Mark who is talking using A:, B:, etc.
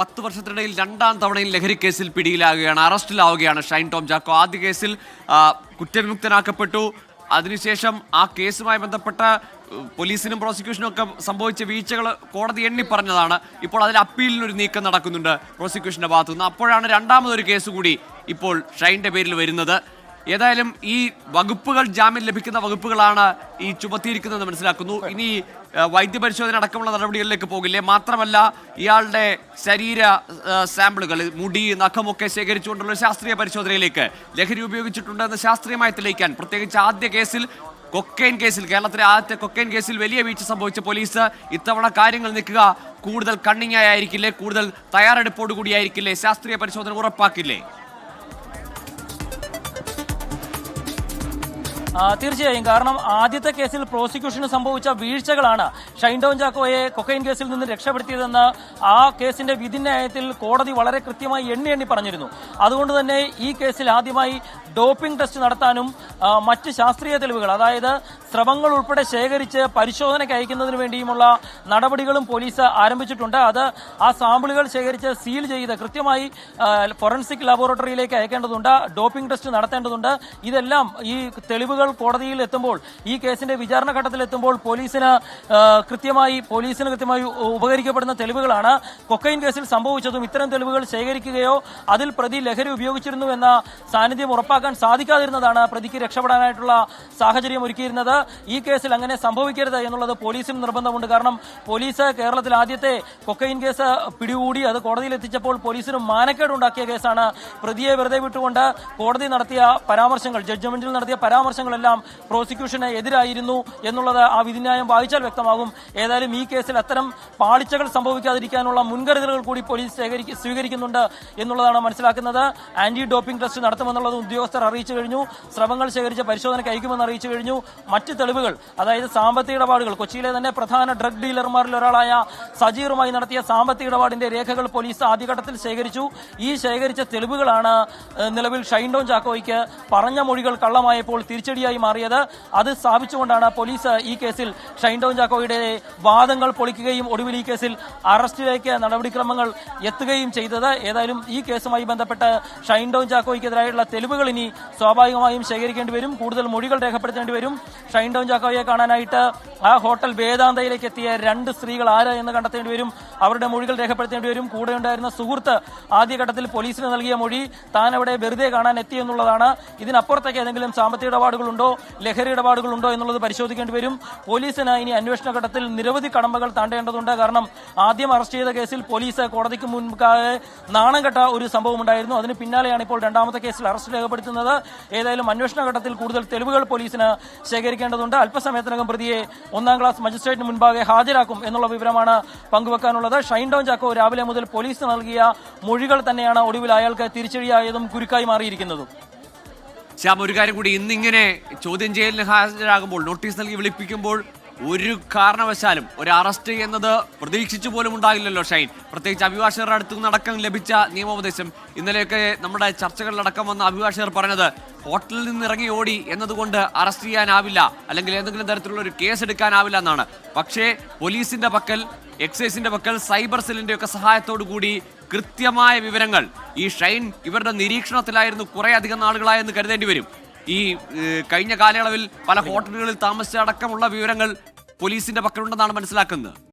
A: പത്ത് വർഷത്തിനിടയിൽ രണ്ടാം തവണയും ലഹരി കേസിൽ പിടിയിലാകുകയാണ് അറസ്റ്റിലാവുകയാണ് ഷൈൻ ടോം ജാക്കോ. ആദ്യ കേസിൽ കുറ്റവിമുക്തനാക്കപ്പെട്ടു. അതിനുശേഷം ആ കേസുമായി ബന്ധപ്പെട്ട പോലീസിനും പ്രോസിക്യൂഷനും ഒക്കെ സംഭവിച്ച വീഴ്ചകൾ കോടതി എണ്ണി പറഞ്ഞതാണ്. ഇപ്പോൾ അതിൽ അപ്പീലിനൊരു നീക്കം നടക്കുന്നുണ്ട് പ്രോസിക്യൂഷന്റെ ഭാഗത്തുനിന്ന്. അപ്പോഴാണ് രണ്ടാമതൊരു കേസ് കൂടി ഇപ്പോൾ ഷൈന്റെ പേരിൽ വരുന്നത്. ഏതായാലും ഈ വകുപ്പുകൾ ജാമ്യം ലഭിക്കുന്ന വകുപ്പുകളാണ് ഈ ചുമത്തിയിരിക്കുന്നത് മനസ്സിലാക്കുന്നു. ഇനി വൈദ്യപരിശോധന അടക്കമുള്ള നടപടികളിലേക്ക് പോകില്ലേ? മാത്രമല്ല ഇയാളുടെ ശരീര സാമ്പിളുകൾ മുടി നഖമൊക്കെ ശേഖരിച്ചുകൊണ്ടുള്ള ശാസ്ത്രീയ പരിശോധനയിലേക്ക് ലഹരി ഉപയോഗിച്ചിട്ടുണ്ടെന്ന് ശാസ്ത്രീയമായി തെളിയിക്കാൻ പ്രത്യേകിച്ച് ആദ്യ കേസിൽ കൊക്കൈൻ കേസിൽ കേരളത്തിലെ ആദ്യത്തെ കൊക്കൈൻ കേസിൽ വലിയ വീഴ്ച സംഭവിച്ച പോലീസ് ഇത്തവണ കാര്യങ്ങൾ നിൽക്കുക കൂടുതൽ കണ്ണിങ്ങായിരിക്കില്ലേ കൂടുതൽ തയ്യാറെടുപ്പോടുകൂടിയായിരിക്കില്ലേ ശാസ്ത്രീയ പരിശോധന ഉറപ്പാക്കില്ലേ?
B: തീർച്ചയായും. കാരണം ആദ്യത്തെ കേസിൽ പ്രോസിക്യൂഷന് സംഭവിച്ച വീഴ്ചകളാണ് ഷൈൻ ഡോൺ ചാക്കോയെ കൊക്കൈൻ കേസിൽ നിന്ന് രക്ഷപ്പെടുത്തിയതെന്ന് ആ കേസിന്റെ വിധിന്യായത്തിൽ കോടതി വളരെ കൃത്യമായി എണ്ണി എണ്ണി പറഞ്ഞിരുന്നു. അതുകൊണ്ട് തന്നെ ഈ കേസിൽ ആദ്യമായി ഡോപ്പിംഗ് ടെസ്റ്റ് നടത്താനും മറ്റ് ശാസ്ത്രീയ തെളിവുകൾ അതായത് സ്രവങ്ങൾ ഉൾപ്പെടെ ശേഖരിച്ച് പരിശോധനയ്ക്ക് അയക്കുന്നതിന് വേണ്ടിയുമുള്ള നടപടികളും പോലീസ് ആരംഭിച്ചിട്ടുണ്ട്. അത് ആ സാമ്പിളുകൾ ശേഖരിച്ച് സീൽ ചെയ്ത് കൃത്യമായി ഫോറൻസിക് ലബോറട്ടറിയിലേക്ക് അയക്കേണ്ടതുണ്ട് ഡോപ്പിംഗ് ടെസ്റ്റ് നടത്തേണ്ടതുണ്ട്. ഇതെല്ലാം ഈ തെളിവുകൾ കോടതിയിൽ എത്തുമ്പോൾ ഈ കേസിന്റെ വിചാരണ ഘട്ടത്തിൽ എത്തുമ്പോൾ പോലീസിന് കൃത്യമായി പോലീസിന് കൃത്യമായി ഉപകരിക്കപ്പെടുന്ന തെളിവുകളാണ്. കൊക്കൈൻ കേസിൽ സംഭവിച്ചതും ഇത്തരം തെളിവുകൾ ശേഖരിക്കുകയോ അതിൽ പ്രതി ലഹരി ഉപയോഗിച്ചിരുന്നു എന്ന സാന്നിധ്യം ഉറപ്പാക്കാൻ സാധിക്കാതിരുന്നതാണ് പ്രതിക്ക് രക്ഷപ്പെടാനായിട്ടുള്ള സാഹചര്യം ഒരുക്കിയിരുന്നത് ഈ കേസിൽ അങ്ങനെ സംഭവിക്കരുത് എന്നുള്ളത് പോലീസിന് നിർബന്ധമുണ്ട്. കാരണം പോലീസ് കേരളത്തിൽ ആദ്യത്തെ കൊക്കൈൻ കേസ് പിടികൂടി അത് കോടതിയിൽ എത്തിച്ചപ്പോൾ പോലീസിന് മാനക്കേട് ഉണ്ടാക്കിയ കേസാണ്. പ്രതിയെ വെറുതെ വിട്ടുകൊണ്ട് കോടതി നടത്തിയ പരാമർശങ്ങൾ ജഡ്ജ്മെന്റിൽ നടത്തിയ പരാമർശങ്ങളെല്ലാം പ്രോസിക്യൂഷന് എതിരായിരുന്നു എന്നുള്ളത് ആ വിധിന്യായം വായിച്ചാൽ വ്യക്തമാകും. ഏതായാലും ഈ കേസിൽ അത്തരം പാളിച്ചകൾ സംഭവിക്കാതിരിക്കാനുള്ള മുൻകരുതലുകൾ കൂടി പോലീസ് സ്വീകരിക്കുന്നുണ്ട് എന്നുള്ളതാണ് മനസ്സിലാക്കുന്നത്. ആന്റി ഡോപ്പിംഗ് ടെസ്റ്റ് നടത്തുമെന്നുള്ളത് ഉദ്യോഗസ്ഥർ അറിയിച്ചു കഴിഞ്ഞു. സ്രവങ്ങൾ ശേഖരിച്ച് പരിശോധനയ്ക്ക് അയക്കുമെന്ന് അറിയിച്ചു കഴിഞ്ഞു. മറ്റ് തെളിവുകൾ അതായത് സാമ്പത്തിക ഇടപാടുകൾ. കൊച്ചിയിലെ തന്നെ പ്രധാന ഡ്രഗ് ഡീലർമാരിൽ ഒരാളായ സജീറുമായി നടത്തിയ സാമ്പത്തിക ഇടപാടിന്റെ രേഖകൾ പോലീസ് ആദ്യഘട്ടത്തിൽ ശേഖരിച്ചു. ഈ ശേഖരിച്ച തെളിവുകളാണ് നിലവിൽ ഷൈൻ ഡോൺ ചാക്കോയ്ക്ക് പറഞ്ഞ മൊഴികൾ കള്ളമായപ്പോൾ തിരിച്ചടിയായി മാറിയത്. അത് സ്ഥാപിച്ചുകൊണ്ടാണ് പോലീസ് ഈ കേസിൽ ഷൈൻ ഡോൺ ചാക്കോയുടെ വാദങ്ങൾ പൊളിക്കുകയും ഒടുവിൽ ഈ കേസിൽ അറസ്റ്റിലേക്ക് നടപടിക്രമങ്ങൾ എത്തുകയും ചെയ്തത്. ഏതായാലും ഈ കേസുമായി ബന്ധപ്പെട്ട് ഷൈൻ ഡോൺ ചാക്കോയ്ക്കെതിരായുള്ള തെളിവുകൾ ഇനി സ്വാഭാവികമായും ശേഖരിക്കേണ്ടി വരും. കൂടുതൽ മൊഴികൾ രേഖപ്പെടുത്തേണ്ടി വരും. ഷൈൻ ടൗൺ ചാക്കോയെ കാണാനായിട്ട് ആ ഹോട്ടൽ വേദാന്തയിലേക്ക് എത്തിയ രണ്ട് സ്ത്രീകൾ ആര് എന്ന് കണ്ടെത്തേണ്ടി വരും അവരുടെ മൊഴികൾ രേഖപ്പെടുത്തേണ്ടി വരും. കൂടെ ഉണ്ടായിരുന്ന സുഹൃത്ത് ആദ്യഘട്ടത്തിൽ പോലീസിന് നൽകിയ മൊഴി താൻ അവിടെ വെറുതെ കാണാൻ എത്തി എന്നുള്ളതാണ്. ഇതിനപ്പുറത്തേക്ക് ഏതെങ്കിലും സാമ്പത്തിക ഇടപാടുകളുണ്ടോ ലഹരി ഇടപാടുകളുണ്ടോ എന്നുള്ളത് പരിശോധിക്കേണ്ടി വരും. പോലീസിന് ഇനി അന്വേഷണ ഘട്ടത്തിൽ നിരവധി കടമ്പകൾ താണ്ടേണ്ടതുണ്ട്. കാരണം ആദ്യം അറസ്റ്റ് ചെയ്ത കേസിൽ പോലീസ് കോടതിക്ക് മുൻപാകെ നാണം കെട്ട ഒരു സംഭവം ഉണ്ടായിരുന്നു. അതിന് പിന്നാലെയാണ് ഇപ്പോൾ രണ്ടാമത്തെ കേസിൽ അറസ്റ്റ് രേഖപ്പെടുത്തുന്നത്. ഏതായാലും അന്വേഷണ ഘട്ടത്തിൽ കൂടുതൽ തെളിവുകൾ പോലീസിന് ശേഖരിക്കേണ്ടതുണ്ട് അല്പസമയത്തിനകം പ്രതിയെ ഒന്നാം ക്ലാസ് മജിസ്ട്രേറ്റിന് മുൻപാകെ ഹാജരാക്കും എന്നുള്ള വിവരമാണ് പങ്കുവെക്കാനുള്ളത്. ഷൈൻ ഡോൺ ചാക്കോ രാവിലെ മുതൽ പോലീസ് നൽകിയ മൊഴികൾ തന്നെയാണ് ഒടുവിൽ അയാൾക്ക് തിരിച്ചടിയായതും കുരുക്കായി മാറിയിരിക്കുന്നതും.
A: ശ്യാം ഒരു കാര്യം കൂടി. ഇന്നിങ്ങനെ ചോദ്യം ചെയ്യലിന് ഹാജരാകുമ്പോൾ നോട്ടീസ് നൽകി വിളിപ്പിക്കുമ്പോൾ ഒരു കാരണവശാലും ഒരു അറസ്റ്റ് എന്നത് പ്രതീക്ഷിച്ചു പോലും ഉണ്ടാകില്ലല്ലോ ഷൈൻ. പ്രത്യേകിച്ച് അഭിഭാഷകരുടെ അടുത്ത് നടക്കം ലഭിച്ച നിയമോപദേശം. ഇന്നലെയൊക്കെ നമ്മുടെ ചർച്ചകളിലടക്കം വന്ന അഭിഭാഷകർ പറഞ്ഞത് ഹോട്ടലിൽ നിന്ന് ഇറങ്ങി ഓടി എന്നതുകൊണ്ട് അറസ്റ്റ് ചെയ്യാനാവില്ല അല്ലെങ്കിൽ ഏതെങ്കിലും തരത്തിലുള്ള ഒരു കേസ് എടുക്കാനാവില്ല എന്നാണ്. പക്ഷേ പോലീസിന്റെ പക്കൽ എക്സൈസിന്റെ പക്കൽ സൈബർ സെല്ലിന്റെ ഒക്കെ സഹായത്തോടു കൂടി കൃത്യമായ വിവരങ്ങൾ ഈ ഷൈൻ ഇവരുടെ നിരീക്ഷണത്തിലായിരുന്നു കുറേ അധികം നാളുകളായെന്ന് കരുതേണ്ടി വരും. ഈ കഴിഞ്ഞ കാലയളവിൽ പല ഹോട്ടലുകളിൽ താമസിച്ചടക്കമുള്ള വിവരങ്ങൾ പോലീസിന്റെ പക്കലുണ്ടെന്നാണ് മനസ്സിലാക്കുന്നത്.